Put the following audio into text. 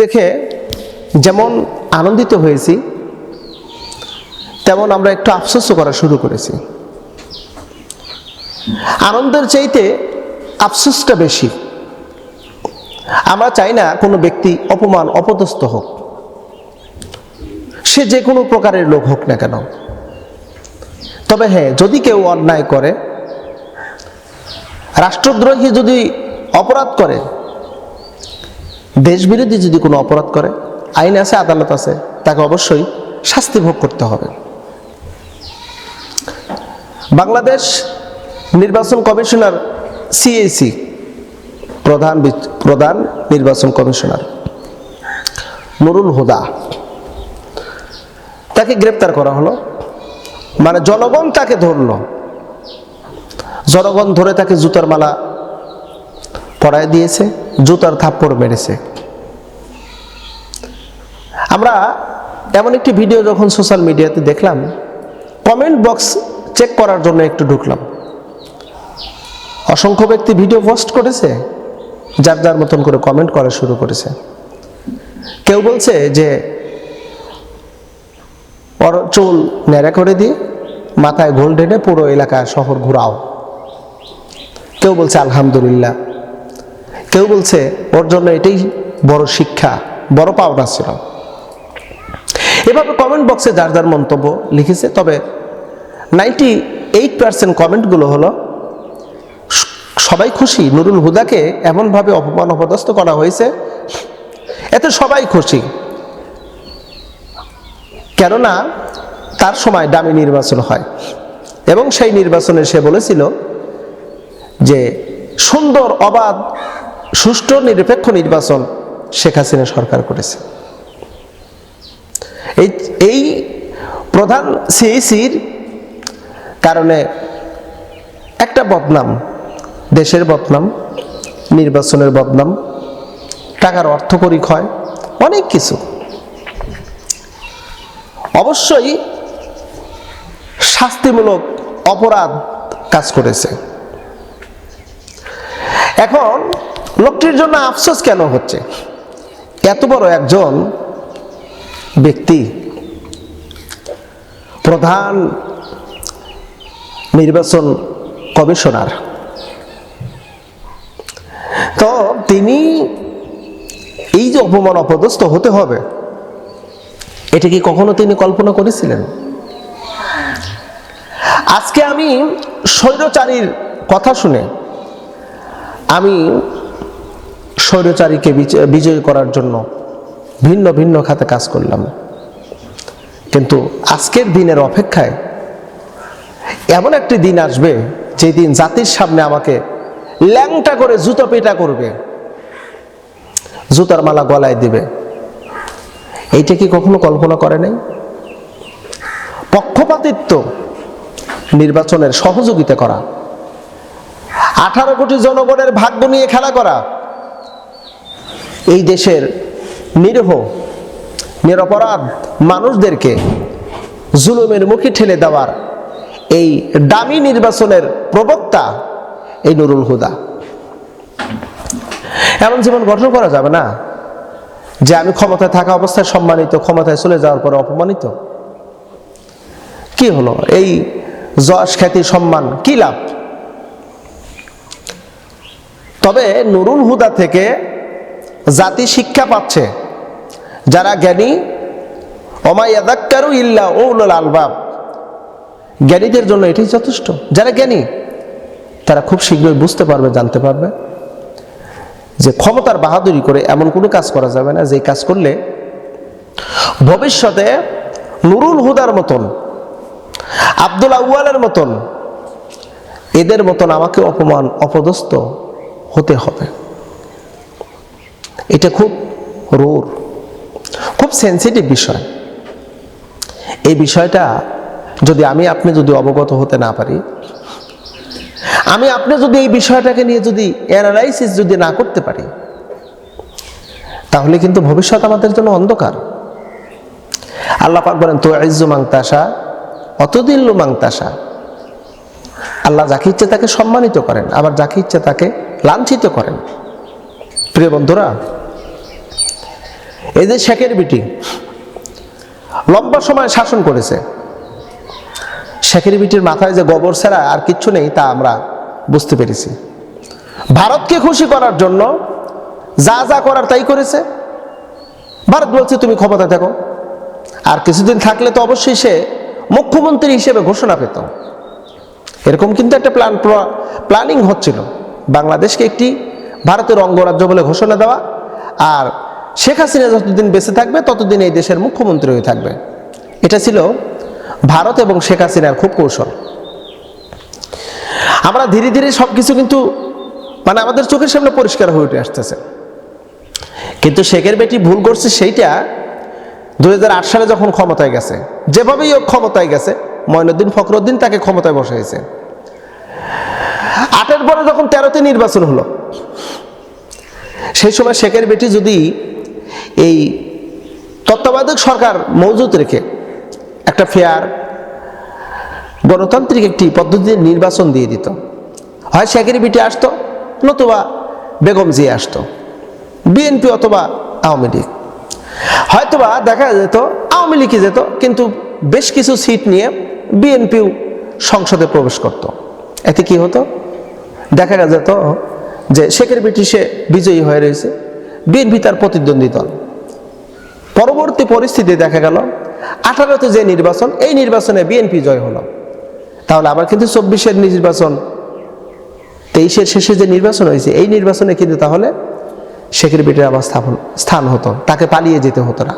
দেখে যেমন আনন্দিত হয়েছি, তেমন আমরা একটু আফসোসও করা শুরু করেছি। আনন্দের চাইতে আফসোসটা বেশি। আমরা চাই না কোনো ব্যক্তি অপমান, অপদস্থ হোক। সে যে কোনো প্রকারের লোক হোক না কেন। তবে হ্যাঁ যদি কেউ অন্যায় করে, রাষ্ট্রদ্রোহী যদি অপরাধ করে দেশবিরোধী যদি কোনো অপরাধ করে, আইন আছে, আদালত আছে, তাকে অবশ্যই শাস্তি ভোগ করতে হবে। বাংলাদেশ নির্বাচন কমিশনার সিএসি প্রধান প্রধান নির্বাচন কমিশনার, নুরুল হুদা। তাকে গ্রেপ্তার করা হলো। মানে জনগণ তাকে ধরল। জনগণ ধরে তাকে জুতার মালা পড়ায় দিয়েছে। জুতার থাপ্পড় মেরেছে। আমরা এমন একটি ভিডিও যখন সোশ্যাল মিডিয়াতে দেখলাম, কমেন্ট বক্স চেক করার জন্য একটু ঢুকলাম। অসংখ্য ব্যক্তি ভিডিও পোস্ট করেছে, যার যার মতন করে কমেন্ট করা শুরু করেছে। কেউ বলছে যে চুল ন্যাড়া করে দিয়ে মাথায় ঘোল ঢেলে পুরো এলাকা শহর ঘুরাও। কেউ বলছে, আলহামদুলিল্লাহ। কেউ বলছে, ওর জন্য এটাই বড় শিক্ষা, বড় পাওনা ছিল। এভাবে কমেন্ট বক্সে যার যার মন্তব্য লিখেছে, তবে নাইনটি এইট পার্সেন্ট কমেন্টগুলো হলো, সবাই খুশি, নুরুল হুদাকে এমনভাবে অপমান অপদস্থ করা হয়েছে, এতে সবাই খুশি। কেননা, তার সময় দামি নির্বাচন হয়। এবং সেই নির্বাচনে সে বলেছিল যে, সুন্দর, অবাধ সুষ্ঠু, নিরপেক্ষ নির্বাচন শেখ হাসিনা সরকার করেছে। এই এই প্রধান সিএসির কারণে একটা বদনাম, দেশের বদনাম, নির্বাচনের বদনাম, টাকার অর্থকরী ক্ষয় অনেক কিছু। অবশ্যই শাস্তিমূলক অপরাধ কাজ করেছে। এখন লোকটির জন্য আফসোস কেন হচ্ছে? এত বড় একজন ব্যক্তি, প্রধান নির্বাচন কমিশনার। তো তিনি এই যে অপমান অপদস্থ হতে হবে, এটা কি কখনো তিনি কল্পনা করেছিলেন? আজকে আমি স্বৈরচারীর কথা শুনে আমি স্বৈরচারীকে বিজয় করার জন্য ভিন্ন ভিন্ন খাতে কাজ করলাম। কিন্তু আজকের দিনের অপেক্ষায় এমন একটি দিন আসবে যে দিন জাতির সামনে আমাকে ল্যাংটা করে জুতো পেটা করবে, জুতার মালা গলায় দিবে। এইটা কি কখনো কল্পনা করে নাই? পক্ষপাতিত্ব নির্বাচনের সহযোগিতা করা, আঠারো কোটি জনগণের ভাগ্য নিয়ে খেলা করা এই দেশের নিরীহ, নিরপরাধ মানুষদেরকে জুলুমের মুখে ঠেলে দেওয়ার এই দামি নির্বাচনের প্রবক্তা এই নুরুল হুদা। এমন জীবন গঠন করা যাবে না যে আমি ক্ষমতায় থাকা অবস্থায় সম্মানিত, ক্ষমতায় চলে যাওয়ার পরে অপমানিত। কি হলো? এই যশ, খ্যাতি, সম্মান, কি লাভ? তবে নুরুল হুদা থেকে জাতি শিক্ষা পাচ্ছে। যারা জ্ঞানী অমায়াদাক্কারু ইল্লা ওউলুল আলবাব। জ্ঞানীদের জন্য এটাই যথেষ্ট। যারা জ্ঞানী, তারা খুব শীঘ্রই বুঝতে পারবে, জানতে পারবে যে ক্ষমতার বাহাদুরি করে এমন কোনো কাজ করা যাবে না যে কাজ করলে ভবিষ্যতে নুরুল হুদার মতন, আব্দুল আউয়ালের মতন, এদের মতন আমাকে অপমান, অপদস্থ হতে হবে। এটা খুব রোর, খুব সেন্সিটিভ বিষয়। এই বিষয়টা যদি আমি, আপনি যদি অবগত হতে না পারি, আমি, আপনি যদি এই বিষয়টাকে নিয়ে যদি অ্যানালাইসিস যদি না করতে পারি, তাহলে কিন্তু ভবিষ্যৎ আমাদের জন্য অন্ধকার। আল্লাহ পাক বলেন তো ইজ্জু মাংতাসা অতদিল্লু মাংতাসা আল্লাহ যাকে ইচ্ছে তাকে সম্মানিত করেন, আবার যাকে ইচ্ছে তাকে লাঞ্ছিত করেন। প্রিয় বন্ধুরা এই যে শেখের বিটি, লম্বা সময় শাসন করেছে। শেখের বিটির মাথায় যে গোবর ছাড়া আর কিচ্ছু নেই তা আমরা বুঝতে পেরেছি। ভারতকে খুশি করার জন্য যা যা করার তাই করেছে। ভারত বলছে, তুমি ক্ষমতা থাকো। আর কিছুদিন থাকলে তো অবশ্যই সে মুখ্যমন্ত্রী হিসেবে ঘোষণা পেত। এরকম কিন্তু একটা প্ল্যান প্ল্যানিং হচ্ছিল। বাংলাদেশকে একটি ভারতের অঙ্গরাজ্য বলে ঘোষণা দেওয়া আর শেখ হাসিনা যতদিন বেঁচে থাকবে, ততদিন এই দেশের মুখ্যমন্ত্রী হয়ে থাকবে। এটা ছিল ভারত এবং শেখ হাসিনার খুব কৌশল। আমরা ধীরে ধীরে সব কিছু কিন্তু মানে আমাদের চোখের সামনে পরিষ্কার হয়ে উঠে আসতেছে। কিন্তু শেখের বেটি ভুল করছে সেইটা দুই হাজার আট সালে যখন ক্ষমতায় গেছে, যেভাবেই ও ক্ষমতায় গেছে ময়নুদ্দিন ফখরুদ্দিন তাকে ক্ষমতায় বসাইছে। আটের পরে যখন তেরোতে নির্বাচন হলো, সেই সময় শেখের বেটি যদি এই তত্ত্বাবধায়ক সরকার মজুত রেখে একটা ফেয়ার গণতান্ত্রিক একটি পদ্ধতিতে নির্বাচন দিয়ে দিত। হয় শেখের বেটি আসতো, নতুবা বেগম জিয়া আসতো, বিএনপি অথবা আওয়ামী লীগ। হয়তোবা দেখা যেত, আওয়ামী লীগে যেত, কিন্তু বেশ কিছু সিট নিয়ে বিএনপিও সংসদে প্রবেশ করত। এতে কি হতো? দেখা যেত যে শেখের বেটি সে বিজয়ী হয়ে রয়েছে, বিএনপি তার প্রতিদ্বন্দ্বী দল। পরবর্তী পরিস্থিতি দেখা গেল। আঠারোতে যে নির্বাচন, এই নির্বাচনে বিএনপি জয় হলো। তাহলে আবার কিন্তু চব্বিশের নির্বাচন, তেইশের শেষে যে নির্বাচন হয়েছে, এই নির্বাচনে কিন্তু তাহলে শেখের বেটির আবার স্থাপন স্থান হতো। তাকে পালিয়ে যেতে হতো না।